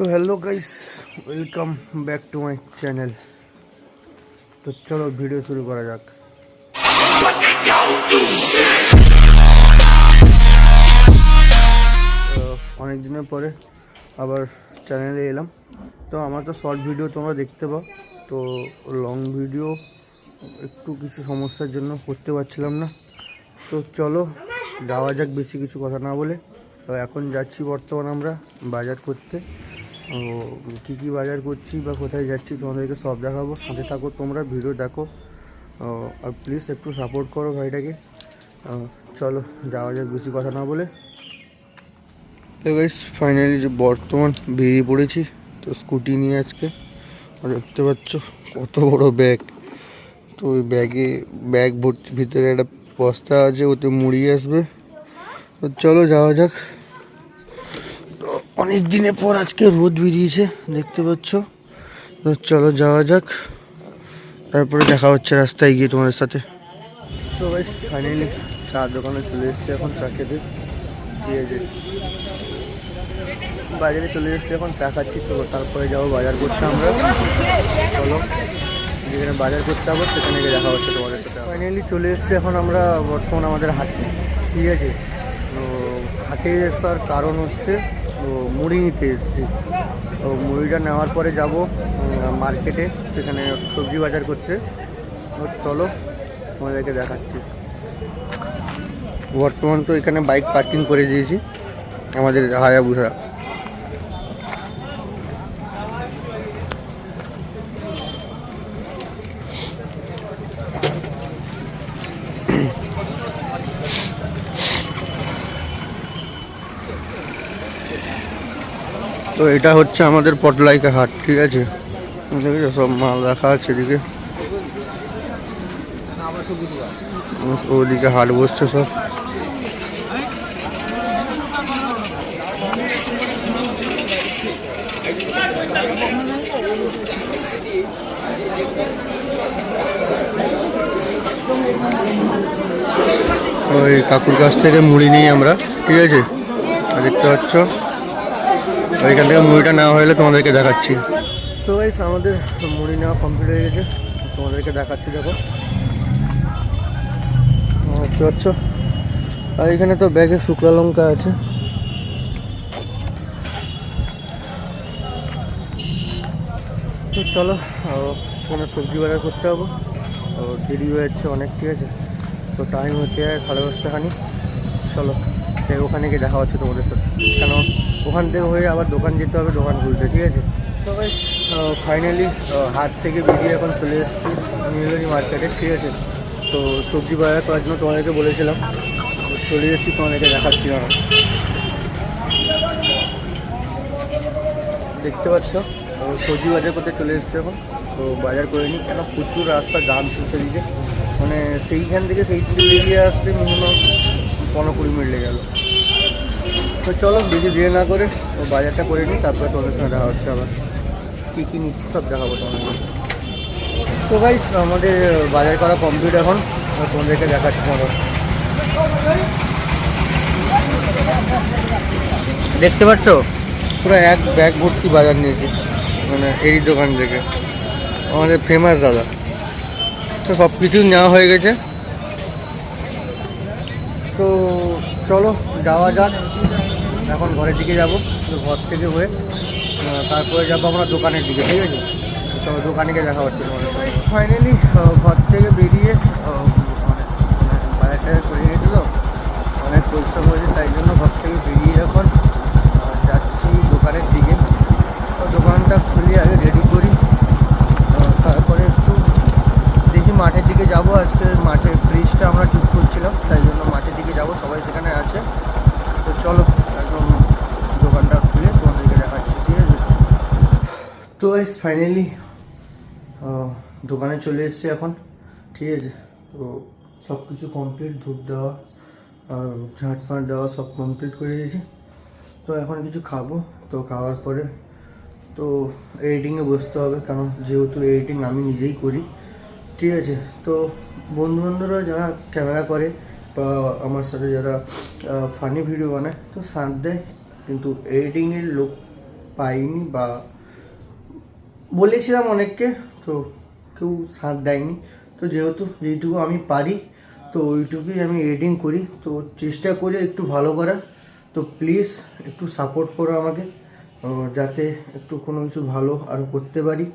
তো hello guys welcome back to my channel তো চলো ভিডিও শুরু করা যাক। অনেক দিনের পরে আবার চ্যানেলে এলাম। তো আমার তো শর্ট ভিডিও তোমরা দেখতে পাও। তো লং ভিডিও একটু কিছু সমস্যার জন্য করতে পারছিলাম না। তো চলো যাওয়া যাক, বেশি কিছু কথা না বলে। তো এখন যাচ্ছি বর্তমান আমরা বাজার করতে। কী কী বাজার করছি বা কোথায় যাচ্ছি তোমাদেরকে সব দেখাবো। সাথে থাকো তোমরা, ভিডিও দেখো। আর প্লিজ একটু সাপোর্ট করো ভাইটাকে। চলো, যাওয়া যাক বেশি কথা না বলে। তো গাইস ফাইনালি যে বর্তমান বেরিয়ে পড়েছি, তো স্কুটি নিয়ে আজকে। দেখতে পাচ্ছ কত বড় ব্যাগ তো ওই ব্যাগে ব্যাগ ভর্তি ভিতরে একটা বস্তা আছে, ওতে মুড়ি আসবে। তো চলো যাওয়া যাক। অনেক দিনের পর আজকে রোদ বেরিয়েছে, দেখতে পাচ্ছ। তো চলো যাওয়া যাক। তারপরে দেখা হচ্ছে রাস্তায় গিয়ে তোমাদের সাথে। তো ভাই ফাইনালি চা দোকানে চলে এসেছি এখন চা খেতে। ঠিক আছে। বাজারে চলে এসেছি এখন, চা খাচ্ছি। তো তারপরে যাব বাজার করতে আমরা। চলো, যেখানে বাজার করতে হবে সেখানে গিয়ে দেখা হচ্ছে তোমাদের সাথে ফাইনালি চলে এসেছি এখন আমরা বর্তমান আমাদের হাটে। ঠিক আছে। তো হাটে আসার কারণ হচ্ছে মুড়ি নিতে এসেছি। তো মুড়িটা নেওয়ার পরে যাব মার্কেটে, সেখানে সবজি বাজার করতে। চলো, তোমাদেরকে দেখাচ্ছি। বর্তমান তো এখানে বাইক পার্কিং করে দিয়েছি, আমাদের হায়াবুসা। তো এটা হচ্ছে আমাদের পটলাইকা হাট, ঠিক আছে? দেখেছ সব মাল রাখা আছে এদিকে। ওদিকে হাট বসছে সব। ওই কাকুর কাছ থেকে মুড়ি নিই আমরা, ঠিক আছে? দেখতে পাচ্ছ। ওইখান থেকে মুড়িটা নেওয়া হলে তোমাদেরকে দেখাচ্ছি। তো গাইস আমাদের মুড়ি নেওয়া কমপ্লিট হয়ে গেছে। তোমাদেরকে দেখাচ্ছি দেখো। ও, দেখতে পাচ্ছ? আর এখানে তো ব্যাগে শুকনো লঙ্কা আছে। তো চলো সেখানে সবজি বাজার করতে হবে দেরি হয়ে যাচ্ছে অনেক ঠিক আছে? তো টাইম হতে যায় সাড়ে দশটা খানি চলো। তাই ওখানে গিয়ে দেখা হচ্ছে তোমাদের সাথে। কেন? ওখান থেকে হয়ে আবার দোকান যেতে হবে, দোকান খুলতে, ঠিক আছে? তো ভাই ফাইনালি হাট থেকে বেরিয়ে এখন চলে এসেছি নীলগঞ্জ মার্কেটে ঠিক আছে? তো সবজি বাজার করার জন্য তোমাদেরকে বলেছিলাম। চলে এসেছি, তোমাদেরকে দেখাচ্ছি না দেখতে পাচ্ছ? সবজি বাজার করতে চলে এসেছি এখন। তো বাজার করে নিই। কেন? প্রচুর রাস্তা, জাম ছিল সেদিকে মানে সেইখান থেকে সেই বেরিয়ে আসতে মিনিমাম পনেরো কুড়ি মিনিট লেগে গেলো। তো চলো, বেশি দেরি না করে ও বাজারটা করে নিই, তারপরে তোমাদের সঙ্গে দেখা হচ্ছে আবার। কী কী নিচ্ছি সব দেখাবো তোমাদের তো গাইস আমাদের বাজার করা কমপ্লিট এখন। তোমাদেরকে দেখাচ্ছি তোমাদের। দেখতে পাচ্ছ? পুরো এক ব্যাগ ভর্তি বাজার নিয়েছি। মানে এরই দোকান থেকে। আমাদের ফেমাস দাদা। তো সব কিছুই নেওয়া হয়ে গেছে। তো চলো যাওয়া যাক। এখন ঘরের দিকে যাব তো ঘর থেকে হয়ে। তারপরে যাব আমরা দোকানের দিকে ঠিক আছে? তো দোকানে গিয়ে দেখা হচ্ছে ফাইনালি ঘর থেকে বেরিয়ে মানে বাজার টাজার করে গেছিল। অনেক পরিশ্রম হয়েছে তাই জন্য ঘর থেকে বেরিয়ে এখন আহ, যাচ্ছি দোকানের দিকে তো দোকানটা খুলে আগে রেডি করি আহ, তারপরে একটু দেখি মাঠের দিকে যাব আজকে মাঠে ব্রিজটা আমরা ঠিক করছিলাম তাই জন্য মাঠের দিকে যাব সবাই সেখানে আছে তো চলো একদম দোকানটা খুলে তোমাদেরকে দেখাচ্ছি ঠিক আছে তো গাইস ফাইনালি দোকানে চলে এসেছি এখন। ঠিক আছে? তো সব কিছু কমপ্লিট ধূপ দেওয়া, আর ঝাঁট ফাঁট দেওয়া সব কমপ্লিট করে দিয়েছি। তো এখন কিছু খাব। তো খাওয়ার পরে তো এডিটিংয়ে বসতে হবে, কারণ যেহেতু এডিটিং আমি নিজেই করি। ঠিক আছে? তো বন্ধুবান্ধবরা যারা ক্যামেরা করে বা আমার সাথে যারা ফানি ভিডিও বানায়, তো সাথ দেয় কিন্তু এডিটিংয়ের লোক পাইনি বা বলেছিলাম অনেককে, তো কেউ সাথ দেয়নি। তো যেহেতু যেইটুকু আমি পারি, তো ওইটুকুই আমি এডিটিং করি। তো চেষ্টা করি একটু ভালো করার। তো প্লিজ একটু সাপোর্ট করো আমাকে যাতে একটু কোনো কিছু ভালো আরও করতে পারি।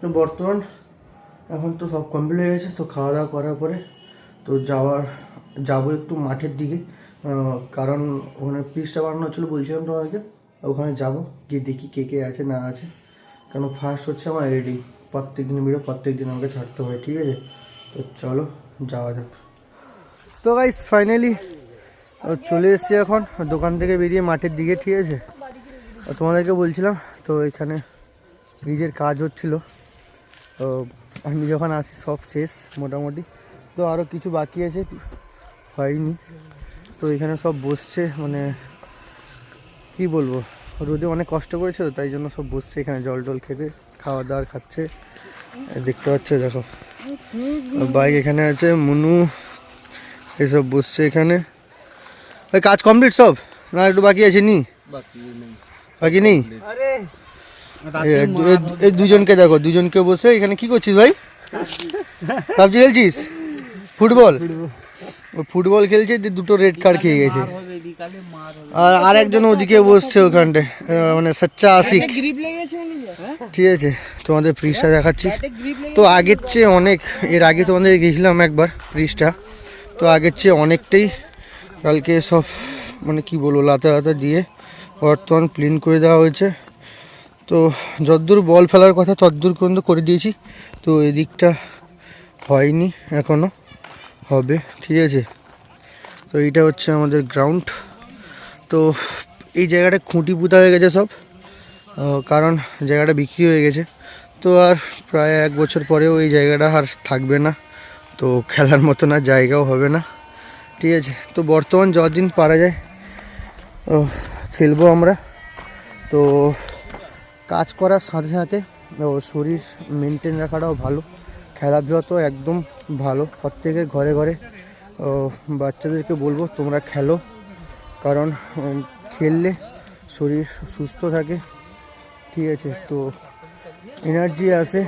তো বর্তমান এখন তো সব কমপ্লিট হয়ে গেছে, তো খাওয়া দাওয়া করার পরে তো যাওয়ার, যাব একটু মাঠের দিকে। কারণ ওখানে পিসটা বানানো হচ্ছিল বলছিলাম তোমাদেরকে, ওখানে যাব, গিয়ে দেখি কে কে আছে, না আছে। কারণ ফার্স্ট হচ্ছে আমার এডিটিং প্রত্যেক দিন ভিডিও প্রত্যেক দিন আমাকে ছাড়তে হয় ঠিক আছে? তো চলো, যাওয়া যাক। তো গাইস ফাইনালি চলে এসেছি এখন, দোকান থেকে বেরিয়ে মাঠের দিকে, ঠিক আছে? তোমাদেরকে বলছিলাম, তো এখানে নিজের কাজ হচ্ছিল। তো আমি যখন আসি সব শেষ, মোটামুটি। তো আরও কিছু বাকি আছে, হয়নি। তো এখানে সব বসছে মানে কি বলব? রোদে অনেক কষ্ট করেছে তো তাই জন্য সব বসছে এখানে জল টল খেতে খাওয়া দাওয়া খাচ্ছে। দেখতে পাচ্ছ দেখো। বাইক এখানে আছে মুনু এসব বসছে এখানে। ওই কাজ কমপ্লিট সব? না একটু বাকি আছে নি? বাকি নেই। এই দুজনকে দেখো দুজনকে বসে। এখানে কি করছিস ভাই? পাবজি খেলছিস? ফুটবল। ফুটবল খেলছে যে দুটো রেড কার্ড খেয়ে গেছে। আর আর একজন ওদিকে বসছে ওখানটায় আহ, মানে সচ্চা আশিক। ঠিক আছে তোমাদের ফ্রিজটা দেখাচ্ছি। তো আগের চেয়ে অনেক এর আগে তোমাদের গেছিলাম একবার ফ্রিজটা তো আগের চেয়ে অনেকটাই কালকে সব মানে কি বলব লাতা লাতা দিয়ে বর্তমান ক্লিন করে দেওয়া হয়েছে। তো যদ্দূর বল ফেলার কথা তদ্দূর পর্যন্ত করে দিয়েছি। তো এদিকটা হয়নি এখনও হবে, ঠিক আছে? তো এইটা হচ্ছে আমাদের গ্রাউন্ড তো এই জায়গাটা খুঁটি পুঁতা হয়ে গেছে সব কারণ জায়গাটা বিক্রি হয়ে গেছে। তো আর প্রায় এক বছর পরেও এই জায়গাটা আর থাকবে না, তো খেলার মতো না জায়গাও হবে না, ঠিক আছে? তো বর্তমান যদিন পারা যায় খেলব আমরা। তো কাজ করার সাথে সাথে শরীর মেনটেন রাখাটাও ভালো। খেলাধুলা তো একদম ভালো। প্রত্যেকের ঘরে ঘরে বাচ্চাদেরকে বলব তোমরা খেলো। কারণ খেললে শরীর সুস্থ থাকে। ঠিক আছে, তো এনার্জি আসে।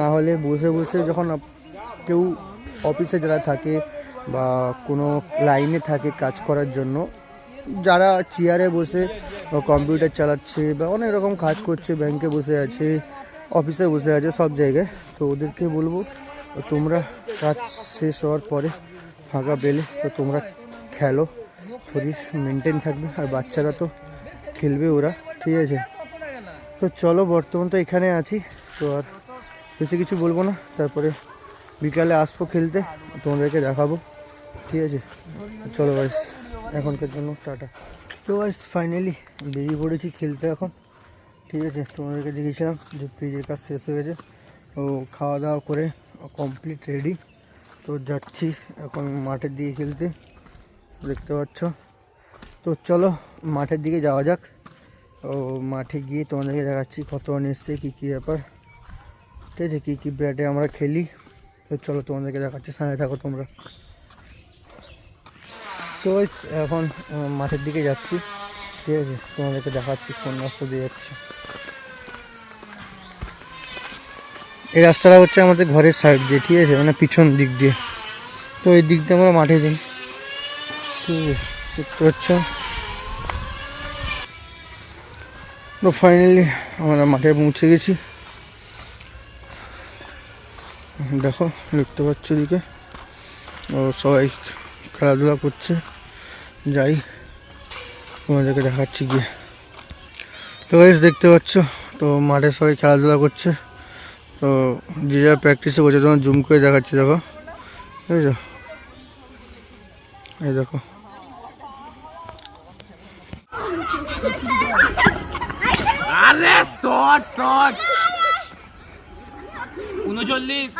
না হলে বসে বসে যখন কেউ অফিসে যারা থাকে বা কোনো লাইনে থাকে কাজ করার জন্য, যারা চেয়ারে বসে কম্পিউটার চালাচ্ছে বা অনেক রকম কাজ করছে ব্যাংকে বসে আছে অফিসে বসে আছে, সব জায়গায় তো ওদেরকে বলব, তোমরা কাজ শেষ হওয়ার পরে ফাঁকা পেলে তো তোমরা খেলো, শরীর মেনটেন থাকবে, আর বাচ্চারা তো খেলবে ওরা, ঠিক আছে? তো চলো, বর্তমান তো এখানে আছি, তো আর বেশি কিছু বলব না, তারপরে বিকালে আসব খেলতে, তোমাদেরকে দেখাবো, ঠিক আছে? চলো গাইস এখনকার জন্য টাটা। তো গাইস ফাইনালি বেরিয়ে পড়েছি খেলতে এখন, ঠিক আছে? তোমাদেরকে দেখেছিলাম যে ফ্রিজের কাজ শেষ হয়ে গেছে। তো খাওয়া দাওয়া করে কমপ্লিট রেডি তো যাচ্ছি এখন মাঠের দিকে খেলতে, দেখতে পাচ্ছ। তো চলো মাঠের দিকে যাওয়া যাক। ও মাঠে গিয়ে তোমাদেরকে দেখাচ্ছি কত রান এসছে, কী কী ব্যাপার। ঠিক আছে, কী কী ব্যাটে আমরা খেলি। তো চলো তোমাদেরকে দেখাচ্ছি, সামনে থাকো তোমরা। তো এখন মাঠের দিকে যাচ্ছি। ঠিক আছে, তোমাদেরকে দেখাচ্ছি কোন রাস্তা দিয়ে যাচ্ছি। এই রাস্তাটা হচ্ছে আমাদের ঘরের সাইড দিয়ে, ঠিক আছে? মানে পিছন দিক দিয়ে। তো এই দিক দিয়ে আমরা মাঠে যাই। দেখতে পাচ্ছ? তো ফাইনালি আমরা মাঠে পৌঁছে গেছি। দেখো, দেখতে পাচ্ছ দিকে ও সবাই খেলাধুলা করছে। যাই, তোমাদেরকে দেখাচ্ছি গিয়ে। তো গাইস দেখতে পাচ্ছ? তো মাঠে সবাই খেলাধুলা করছে। তো যে যা প্র্যাকটিসে করছে তোমার জুম করে দেখাচ্ছি দেখো। বুঝেছ এই দেখো। আরে শট শট। উনচল্লিশ।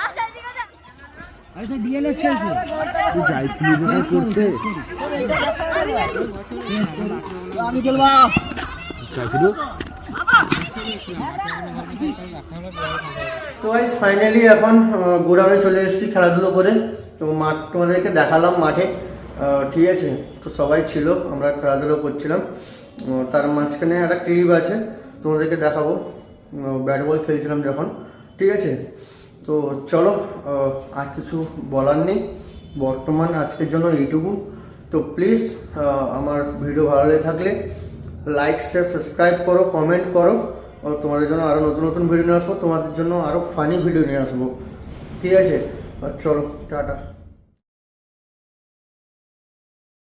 তো গাইস ফাইনালি এখন গোডাউনে চলে এসেছি খেলাধুলো করে। তো মাঠ তোমাদেরকে দেখালাম মাঠে। ঠিক আছে? তো সবাই ছিল, আমরা খেলাধুলো করছিলাম। তার মাঝখানে একটা ক্লিপ আছে, তোমাদেরকে দেখাবো। ব্যাট বল খেলছিলাম যখন। ঠিক আছে? তো চলো আর কিছু বলার নেই। বর্তমান আজকের জন্য এইটুকু। তো প্লিজ আমার ভিডিও ভালো লেগে থাকলে লাইক শেয়ার সাবস্ক্রাইব করো কমেন্ট করো। তোমাদের জন্য আরও নতুন নতুন ভিডিও নিয়ে আসব। তোমাদের জন্য আরও ফানি ভিডিও নিয়ে আসব। ঠিক আছে? চলো, টাটা।